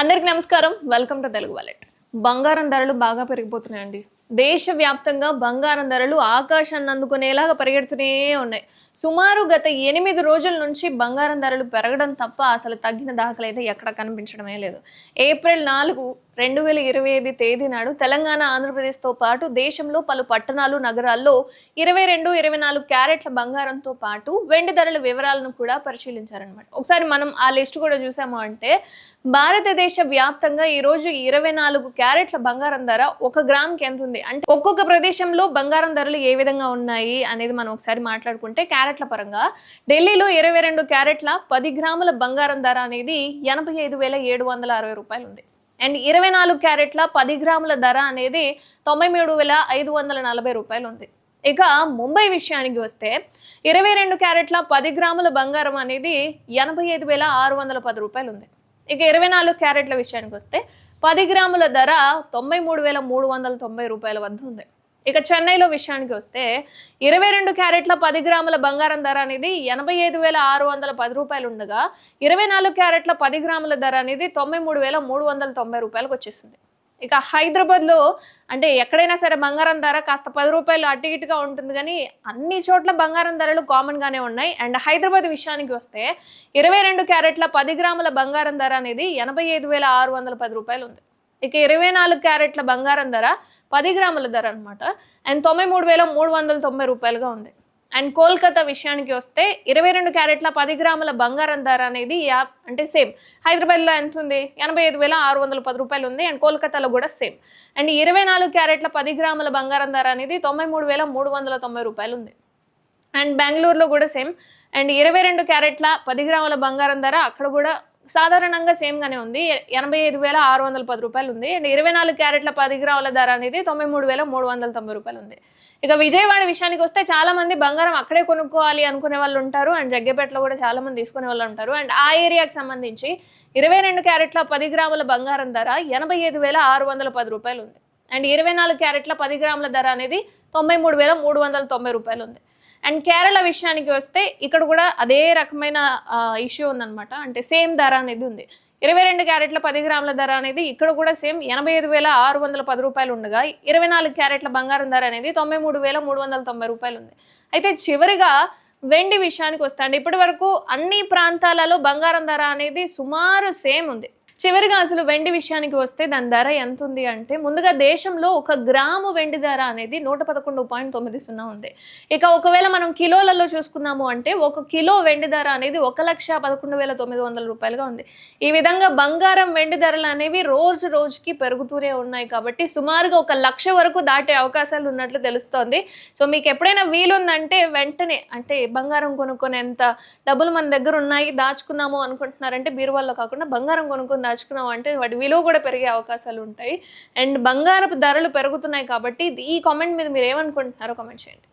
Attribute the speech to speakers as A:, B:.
A: అందరికి నమస్కారం. Welcome to Telugu wallet బంగారం ధరలు బాగా పెరిగిపోతున్నాయండి. దేశవ్యాప్తంగా బంగారం ధరలు ఆకాశాన్ని అందుకునేలాగా పరిగెడుతూనే ఉన్నాయి. సుమారు గత ఎనిమిది రోజుల నుంచి బంగారం ధరలు పెరగడం తప్ప అసలు తగ్గిన దాఖలైతే ఎక్కడ కనిపించడమే లేదు. ఏప్రిల్ నాలుగు రెండు వేల ఇరవై ఐదు తేదీ నాడు తెలంగాణ ఆంధ్రప్రదేశ్తో పాటు దేశంలో పలు పట్టణాలు నగరాల్లో ఇరవై రెండు ఇరవై నాలుగు క్యారెట్ల బంగారంతో పాటు వెండి ధరల వివరాలను కూడా పరిశీలించారనమాట ఒకసారి మనం ఆ లిస్ట్ కూడా చూసాము అంటే భారతదేశ వ్యాప్తంగా ఈరోజు ఇరవై నాలుగు క్యారెట్ల బంగారం ధర ఒక గ్రామ్కి ఎంత ఉంది? అంటే ఒక్కొక్క ప్రదేశంలో బంగారం ధరలు ఏ విధంగా ఉన్నాయి అనేది మనం ఒకసారి మాట్లాడుకుంటే క్యారెట్ల పరంగా ఢిల్లీలో ఇరవై రెండు క్యారెట్ల పది గ్రాముల బంగారం ధర అనేది ఎనభై ఐదు వేల ఏడు వందల అరవై రూపాయలు ఉంది. అండ్ ఇరవై నాలుగు క్యారెట్ల పది గ్రాముల ధర అనేది తొంభై మూడు వేల ఐదు వందల నలభై రూపాయలు ఉంది ఇక ముంబై విషయానికి వస్తే ఇరవై రెండు క్యారెట్ల పది గ్రాముల బంగారం అనేది ఎనభై ఐదు వేల ఆరు వందల పది రూపాయలు ఉంది ఇక ఇరవై నాలుగు క్యారెట్ల విషయానికి వస్తే పది గ్రాముల ధర తొంభై మూడు వేల మూడు వందల తొంభై రూపాయల వద్ద ఉంది. ఇక చెన్నైలో విషయానికి వస్తే ఇరవై రెండు క్యారెట్ల పది గ్రాముల బంగారం ధర అనేది ఎనభై ఐదు వేల ఆరు వందల పది రూపాయలు ఉండగా ఇరవై నాలుగు క్యారెట్ల పది గ్రాముల ధర అనేది తొంభై మూడు వేల మూడు వందల తొంభై రూపాయలకు వచ్చేసింది. ఇక హైదరాబాద్లో అంటే ఎక్కడైనా సరే బంగారం ధర కాస్త పది రూపాయలు అటు ఇటుగా ఉంటుంది కానీ అన్ని చోట్ల బంగారం ధరలు కామన్గానే ఉన్నాయి. అండ్ హైదరాబాద్ విషయానికి వస్తే ఇరవై రెండు క్యారెట్ల పది గ్రాముల బంగారం ధర అనేది ఎనభై ఐదు వేల ఆరు వందల పది రూపాయలు ఉంది. ఇక ఇరవై నాలుగు క్యారెట్ల బంగారం ధర పది గ్రాముల ధర అనమాట అండ్ తొంభై మూడు వేల మూడు వందల తొంభై రూపాయలుగా ఉంది. అండ్ కోల్కతా విషయానికి వస్తే ఇరవై రెండు క్యారెట్ల పది గ్రాముల బంగారం ధర అనేది యా అంటే సేమ్. హైదరాబాద్లో ఎంత ఉంది? ఎనభై ఐదు వేల ఆరు వందల పది రూపాయలు ఉంది. అండ్ కోల్కతాలో కూడా సేమ్. అండ్ ఇరవై నాలుగు క్యారెట్ల పది గ్రాముల బంగారం ధర అనేది తొంభై మూడు వేల మూడు వందల తొంభై రూపాయలు ఉంది. అండ్ బెంగళూరులో కూడా సేమ్. అండ్ ఇరవై రెండు క్యారెట్ల పది గ్రాముల బంగారం ధర అక్కడ కూడా సాధారణంగా సేమ్గానే ఉంది. ఎనభై ఐదు వేల ఆరు వందల పది రూపాయలు ఉంది అండ్ ఇరవై నాలుగు క్యారెట్ల పది గ్రాముల ధర అనేది తొంభై మూడు వేల మూడు వందల తొంభై రూపాయలు ఉంది ఇక విజయవాడ విషయానికి వస్తే చాలా మంది బంగారం అక్కడే కొనుక్కోవాలి అనుకునే వాళ్ళు ఉంటారు. అండ్ జగ్గపేటలో కూడా చాలా మంది తీసుకునే వాళ్ళు ఉంటారు. అండ్ ఆ ఏరియాకి సంబంధించి ఇరవై రెండు క్యారెట్ల పది గ్రాముల బంగారం ధర ఎనభై ఐదు వేల ఆరు వందల పది రూపాయలు ఉంది అండ్ ఇరవై నాలుగు క్యారెట్ల పది గ్రాముల ధర అనేది తొంభై మూడు వేల మూడు వందల తొంభై రూపాయలు ఉంది అండ్ కేరళ విషయానికి వస్తే ఇక్కడ కూడా అదే రకమైన ఇష్యూ ఉందన్నమాట. అంటే సేమ్ ధర అనేది ఉంది. ఇరవై రెండు క్యారెట్ల పది గ్రాముల ధర అనేది ఇక్కడ కూడా సేమ్ ఎనభై ఐదు వేల ఆరు వందల పది రూపాయలు ఉండగా ఇరవై నాలుగు క్యారెట్ల బంగారం ధర అనేది తొంభై మూడు వేల మూడు వందల తొంభై రూపాయలు ఉంది. అయితే చివరిగా వెండి విషయానికి వస్తాండి ఇప్పటి వరకు అన్ని ప్రాంతాలలో బంగారం ధర అనేది సుమారు సేమ్ ఉంది. చివరిగా అసలు వెండి విషయానికి వస్తే దాని ధర ఎంత ఉంది అంటే ముందుగా దేశంలో ఒక గ్రాము వెండి ధర అనేది నూట పదకొండు పాయింట్ తొమ్మిది సున్నా ఉంది. ఇక ఒకవేళ మనం కిలోలలో చూసుకున్నాము అంటే ఒక కిలో వెండి ధర అనేది ఒక లక్ష పదకొండు వేల తొమ్మిది వందల రూపాయలుగా ఉంది. ఈ విధంగా బంగారం వెండి ధరలు అనేవి రోజు రోజుకి పెరుగుతూనే ఉన్నాయి కాబట్టి సుమారుగా ఒక లక్ష వరకు దాటే అవకాశాలు ఉన్నట్లు తెలుస్తోంది. సో మీకు ఎప్పుడైనా వీలుందంటే వెంటనే అంటే బంగారం కొనుక్కునేంత డబ్బులు మన దగ్గర ఉన్నాయి దాచుకుందాము అనుకుంటున్నారంటే బీరువాల్లో కాకుండా బంగారం కొనుక్కుందాం దాచుకున్నాం అంటే వాటి విలువ కూడా పెరిగే అవకాశాలు ఉంటాయి. అండ్ బంగారపు ధరలు పెరుగుతున్నాయి కాబట్టి ఈ కామెంట్ మీద మీరు ఏమనుకుంటున్నారో కామెంట్ చేయండి.